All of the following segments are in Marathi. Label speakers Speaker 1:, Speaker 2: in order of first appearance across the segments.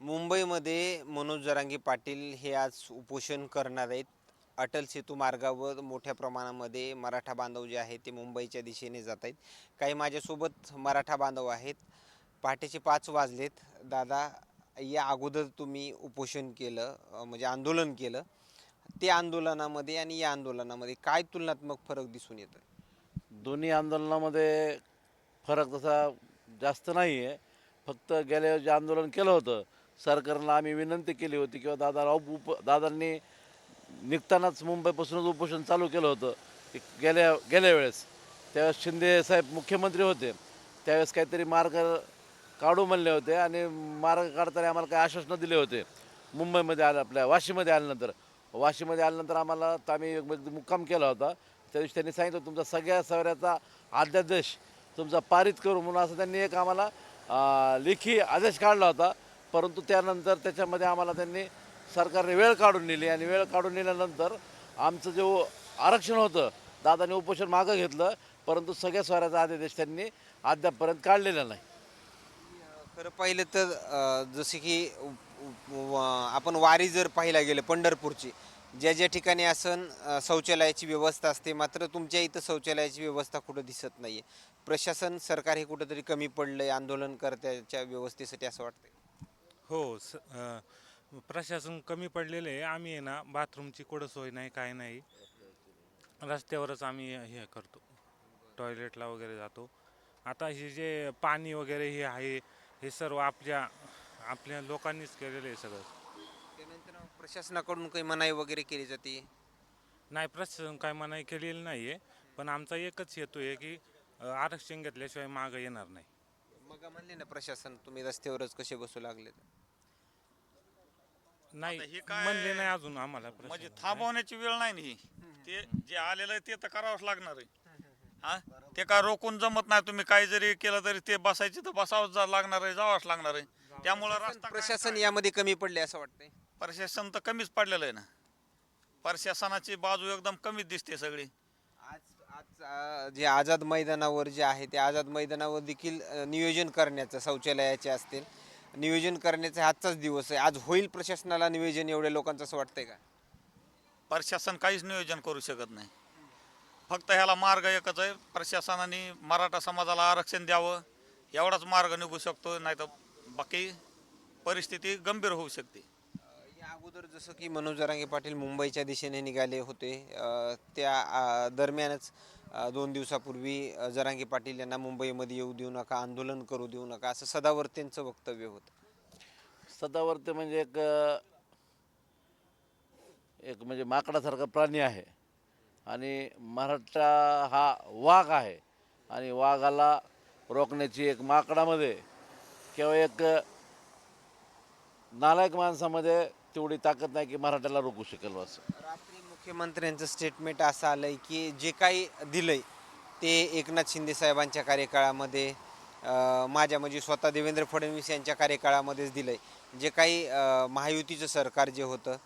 Speaker 1: मुंबईमध्ये मनोज जरांगे पाटील हे आज उपोषण करणार आहेत. अटल सेतू मार्गावर मोठ्या प्रमाणामध्ये मराठा बांधव जे आहेत ते मुंबईच्या दिशेने जात आहेत. काही माझ्यासोबत मराठा बांधव आहेत. पहाटेचे पाच वाजलेत. दादा या अगोदर तुम्ही उपोषण केलं म्हणजे आंदोलन केलं. ते आंदोलनामध्ये आणि या आंदोलनामध्ये काय तुलनात्मक फरक दिसून येतो
Speaker 2: दोन्ही आंदोलनामध्ये फरक तसा जास्त नाही आहे फक्त गेल्या जे आंदोलन केलं होतं सरकारला आम्ही विनंती केली होती किंवा दादा उप दादांनी निघतानाच मुंबईपासूनच उपोषण चालू केलं होतं. की गेल्या गेल्या वेळेस. त्यावेळेस शिंदे साहेब मुख्यमंत्री होते. त्यावेळेस काहीतरी मार्ग काढू म्हणले होते आणि मार्ग काढताना आम्हाला काही आश्वासनं दिले होते. मुंबईमध्ये आलं आपल्या वाशीमध्ये आल्यानंतर. वाशीमध्ये आल्यानंतर आम्हाला तर आम्ही एक मुक्काम केला होता. त्या दिवशी त्यांनी सांगितलं तुमचा सगळ्या सवऱ्याचा अध्यादेश तुमचा पारित करू म्हणून असं त्यांनी एक आम्हाला लेखी आदेश काढला होता. परंतु त्यानंतर त्याच्यामध्ये आम्हाला त्यांनी सरकारने वेळ काढून नेली आणि वेळ काढून नेल्यानंतर आमचं जे आरक्षण होतं दादाने उपोषण मागं घेतलं परंतु सगळ्या स्वराचा अध्यादेश त्यांनी अद्यापपर्यंत काढलेला नाही.
Speaker 1: खरं पाहिलं तर जसे की आपण वारी जर पाहायला गेलं पंढरपूरची ज्या ज्या ठिकाणी असं शौचालयाची व्यवस्था असते मात्र तुमच्या इथं शौचालयाची व्यवस्था कुठं दिसत नाहीये. प्रशासन सरकार हे कुठंतरी कमी पडलं आहे आंदोलन आंदोलनकर्त्याच्या व्यवस्थेसाठी असं वाटतं
Speaker 3: हो स अ, प्रशासन कमी पडलेलं आहे. आम्ही आहे ना बाथरूमची कुठं सोय नाही काय नाही. रस्त्यावरच आम्ही हे करतो. टॉयलेटला वगैरे जातो. आता हे जे पाणी वगैरे हे आहे हे सर्व आपल्या आपल्या लोकांनीच केलेलं आहे सगळं.
Speaker 1: त्यानंतर प्रशासनाकडून काही मनाई वगैरे केली जाते?
Speaker 3: नाही प्रशासन काय मनाई केलेली नाही आहे पण आमचा एकच हेतू आहे की अ, आरक्षण घेतल्याशिवाय मागं येणार नाही.
Speaker 1: मग म्हणले ना प्रशासन तुम्ही रस्त्यावरच कसे बसू लागले?
Speaker 3: नाही
Speaker 4: हे काय-
Speaker 3: म्हणले नाही अजून आम्हाला
Speaker 4: म्हणजे. थांबवण्याची वेळ नाही ना ही. ते जे आलेलं आहे ते तर करावंच लागणार आहे. हा? ते काय रोखून जमत नाही. तुम्ही काही जरी केलं तरी ते बसायचे तर बसावंच जा- लागणार आहे जावंच लागणार आहे. त्यामुळं रस्ता
Speaker 1: प्रशासन यामध्ये कमी पडले असं वाटतंय.
Speaker 4: प्रशासन तर कमीच पडलेलं आहे ना. प्रशासनाची बाजू एकदम कमीच दिसते सगळी.
Speaker 1: आज जे आझाद मैदानावर जे आहे ते आझाद मैदानावर देखील नियोजन करण्याचं शौचालयाचे असतील. नियोजन करण्याचा आजचाच दिवस आहे. आज होईल प्रशासनाला नियोजन एवढ्या लोकांचं असं वाटतंय का?
Speaker 4: प्रशासन काहीच नियोजन करू शकत नाही. फक्त ह्याला मार्ग एकच आहे. प्रशासनाने मराठा समाजाला आरक्षण द्यावं. एवढाच मार्ग निघू शकतो नाही तर बाकी परिस्थिती गंभीर होऊ शकते.
Speaker 1: अगोदर जसं की मनोज जरांगे पाटील मुंबईच्या दिशेने निघाले होते त्या दरम्यानच दोन दिवसापूर्वी जरांगे पाटील यांना मुंबईमध्ये येऊ देऊ नका आंदोलन करू देऊ नका असं सदावर्तेंचं वक्तव्य होतं.
Speaker 2: सदावर्ते म्हणजे एक एक म्हणजे माकडासारखा प्राणी आहे आणि मराठा हा वाघ आहे आणि वाघाला रोखण्याची एक माकडामध्ये किंवा एक नालायक माणसामध्ये तेवढी ताकद नाही की मराठ्याला रोखू शकेल असं
Speaker 1: रात्री मुख्यमंत्र्यांचं स्टेटमेंट असं आलंय की जे काही दिलंय ते एकनाथ शिंदे साहेबांच्या कार्यकाळामध्ये अं, माझ्या म्हणजे स्वतः देवेंद्र फडणवीस यांच्या कार्यकाळामध्येच दिलंय. जे काही अं, महायुतीचं सरकार जे होतं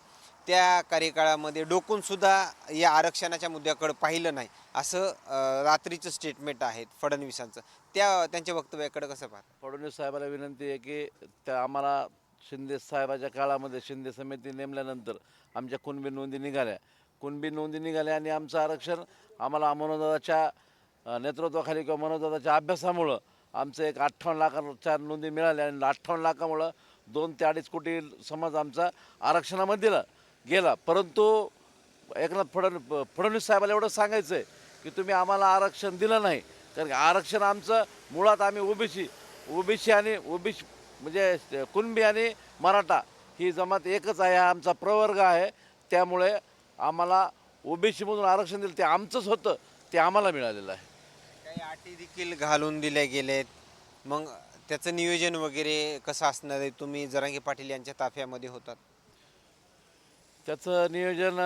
Speaker 1: त्या कार्यकाळामध्ये डोकून सुद्धा या आरक्षणाच्या मुद्द्याकडे पाहिलं नाही असं अं, रात्रीचं स्टेटमेंट आहे फडणवीसांचं. त्या त्यांच्या वक्तव्याकडे कसं पाहता?
Speaker 2: फडणवीस साहेबाला विनंती आहे की त्या आम्हाला शिंदे साहेबाच्या काळामध्ये शिंदे समिती नेमल्यानंतर आमच्या कुणबी नोंदी निघाल्या. कुणबी नोंदी निघाल्या आणि आमचं आरक्षण आम्हाला मनोदाच्या नेतृत्वाखाली किंवा मनोदाच्या अभ्यासामुळं आमचं एक अठ्ठावन्न लाखाच्या नोंदी मिळाल्या आणि अठ्ठावन्न लाखामुळं दोन ते अडीच कोटी समाज आमचा आरक्षणामध्ये दिला गेला. परंतु एकनाथ फडण फडणवीस साहेबाला एवढं सांगायचं आहे की तुम्ही आम्हाला आरक्षण दिलं नाही. कारण की आरक्षण आमचं मुळात आम्ही ओबीसी ओबीसी आणि ओबीसी म्हणजे कुणबी आणि मराठा ही जमात एकच आहे हा आमचा प्रवर्ग आहे. त्यामुळे आम्हाला ओबीसीमधून आरक्षण दिलं ते आमचंच होतं ते आम्हाला मिळालेलं आहे.
Speaker 1: काही अटी देखील घालून दिल्या गेलेत. मग त्याचं नियोजन वगैरे कसं असणार आहे? तुम्ही जरांगे पाटील यांच्या ताफ्यामध्ये होतात.
Speaker 2: त्याचं नियोजन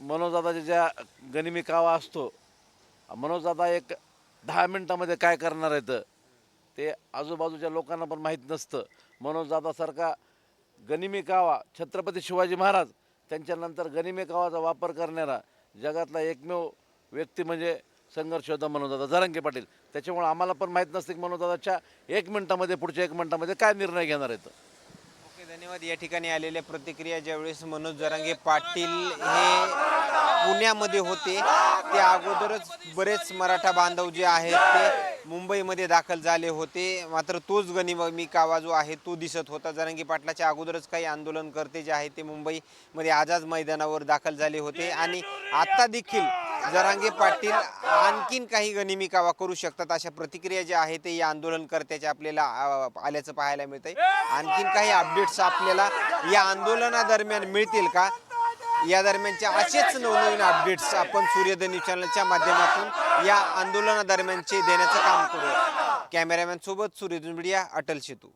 Speaker 2: मनोजदादाच्या ज्या गनिमी कावा असतो मनोजदादा एक दहा मिनटामध्ये काय करणार आहेत? ते आजूबाजूच्या लोकांना पण माहीत नसतं. मनोजदादासारखा गनिमी कावा छत्रपती शिवाजी महाराज त्यांच्यानंतर गनिमी कावाचा वापर करणारा जगातला एकमेव व्यक्ती म्हणजे संघर्ष योद्धा मनोजदादा जरांगे पाटील. त्याच्यामुळे आम्हाला पण माहीत नसतं की मनोजदादाच्या एक मिनटामध्ये पुढच्या एक मिनटामध्ये काय निर्णय घेणार आहेत.
Speaker 1: ओके धन्यवाद. या ठिकाणी आलेल्या प्रतिक्रिया ज्यावेळेस मनोज जरांगे पाटील हे पुण्यामध्ये होते ते अगोदरच बरेच मराठा बांधव जे आहेत ते मुंबईमध्ये दाखल झाले होते. मात्र तोच गनिमिकावा जो आहे तो दिसत होता. जरांगे पाटलाच्या अगोदरच काही आंदोलनकर्ते जे आहे ते मुंबईमध्ये आझाद मैदानावर दाखल झाले होते. आणि आत्ता देखील जरांगे पाटील आणखीन काही गनिमिकावा करू शकतात अशा प्रतिक्रिया ज्या आहेत ते या आंदोलनकर्त्याच्या आपल्याला आल्याचं पाहायला मिळतंय. आणखीन काही अपडेट्स आपल्याला या आंदोलनादरम्यान मिळतील का? या दरम्यानचे असेच नवनवीन अपडेट्स आपण सूर्योदय न्यूज चॅनलच्या माध्यमातून या आंदोलनादरम्यानचे देण्याचं काम करू कॅमेरामॅन सोबत सूर्योदय मीडिया अटल सेतू.